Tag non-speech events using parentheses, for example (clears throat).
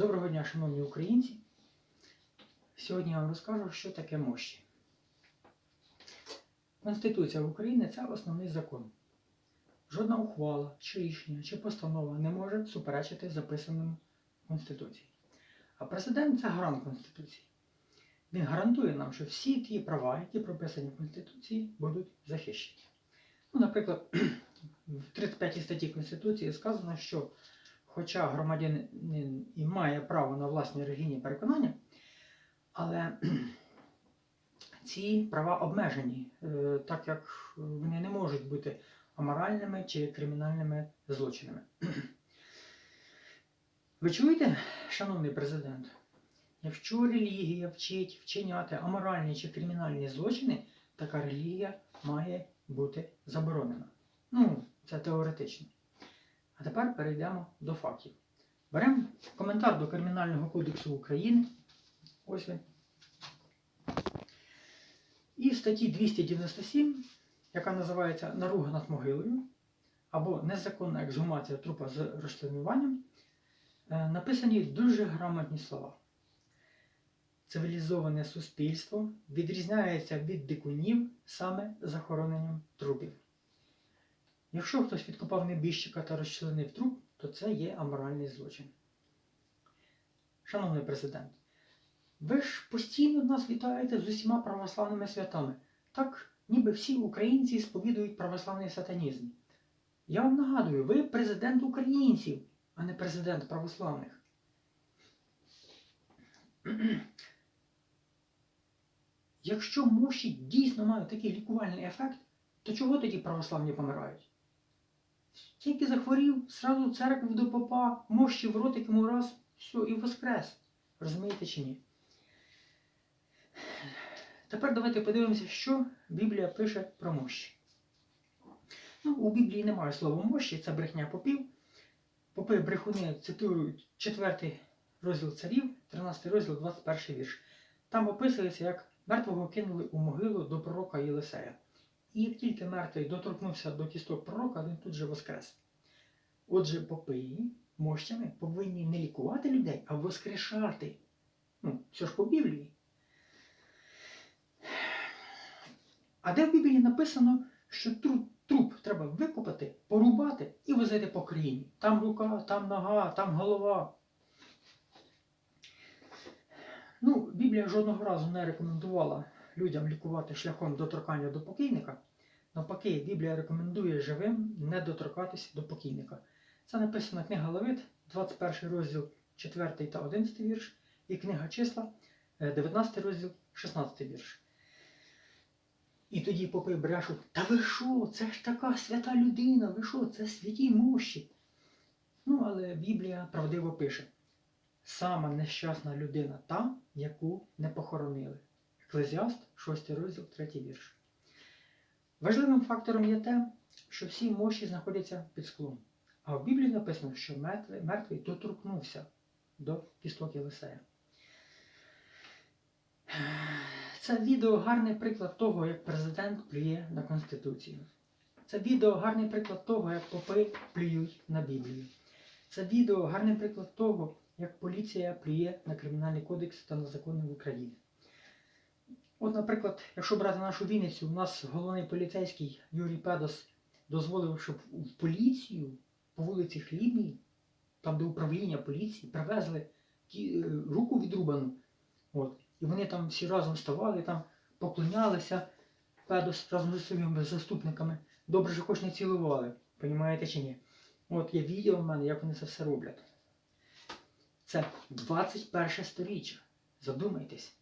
Доброго дня, шановні українці. Сьогодні я вам розкажу, що таке мощі. Конституція України це основний закон. Жодна ухвала, чи рішення, чи постанова не може суперечити записаному Конституції. А президент це гарант Конституції. Він гарантує нам, що всі ті права, які прописані в Конституції, будуть захищені. Ну, наприклад, (clears throat) в 35 статті Конституції сказано, що хоча громадянин і має право на власні релігійні переконання, але (clears throat) ці права обмежені, е, так як вони не можуть бути аморальними чи кримінальними злочинами. (clears throat) Ви чуєте, шановний президент? Якщо релігія вчить вчиняти аморальні чи кримінальні злочини, така релігія має бути заборонена. Ну, це теоретично. А тепер перейдемо до фактів. Беремо коментар до Кримінального кодексу України. Ось він. І в статті 297, яка називається Наруга над могилою або незаконна ексгумація трупа з розчленуванням, е, написані дуже грамотні слова. Цивілізоване суспільство відрізняється від дикунів саме захороненням трупів. Якщо хтось відкопав небіжчика та розчленив труп, то це є аморальний злочин. Шановний президент, ви ж постійно нас вітаєте з усіма православними святами, так ніби всі українці сповідують православний сатанізм. Я вам нагадую, ви президент українців, а не президент православних. Якщо мощі дійсно мають такий лікувальний ефект, то чого тоді православні помирають? Тільки захворів, сразу церкву до попа, мощі в ротик йому раз, все, і воскрес. Розумієте чи ні? Тепер давайте подивимося, що Біблія пише про мощі. Ну, у Біблії немає слова мощі, це брехня попів. Попи брехуни цитують 4 розділ царів, 13 розділ, 21 вірш. Там описується, як мертвого кинули у могилу до пророка Єлисея. І як тільки мертвий доторкнувся до кісток пророка, він тут же воскрес. Отже, попи мощами повинні не лікувати людей, а воскрешати. Ну, все ж по Біблії. А де в Біблії написано, що труп, труп треба викопати, порубати і возити по країні. Там рука, там нога, там голова. Ну, Біблія жодного разу не рекомендувала людям лікувати шляхом доторкання до покійника. Навпаки, Біблія рекомендує живим не доторкатися до покійника. Це написана книга Левит, 21 розділ 4 та 11 вірш, і книга числа, е, 19 розділ, 16 вірш. І тоді попи брешуть, та ви що, це ж така свята людина, ви що, це святі мощі. Ну, але Біблія правдиво пише: сама нещасна людина та, яку не похоронили. Еклезіаст, 6 розділ, 3 вірш. Важливим фактором є те, що всі мощі знаходяться під склом. А в Біблії написано, що мертвий, доторкнувся до кісток Єлисея. Це відео гарний приклад того, як президент плює на Конституцію. Це відео гарний приклад того, як попи плюють на Біблію. Це відео гарний приклад того, як поліція плює на Кримінальний кодекс та на закони в Україні. От, наприклад, якщо брати нашу Вінницю, у нас головний поліцейський Юрій Педос дозволив, щоб в поліцію по вулиці Хлібній, там де управління поліції, привезли ті, е, руку відрубану. От. І вони там всі разом вставали, там поклонялися Педос разом зі своїми заступниками. Добре, що хоч не цілували, понімаєте чи ні? От є відео в мене, як вони це все роблять. Це 21 сторіччя. Задумайтесь.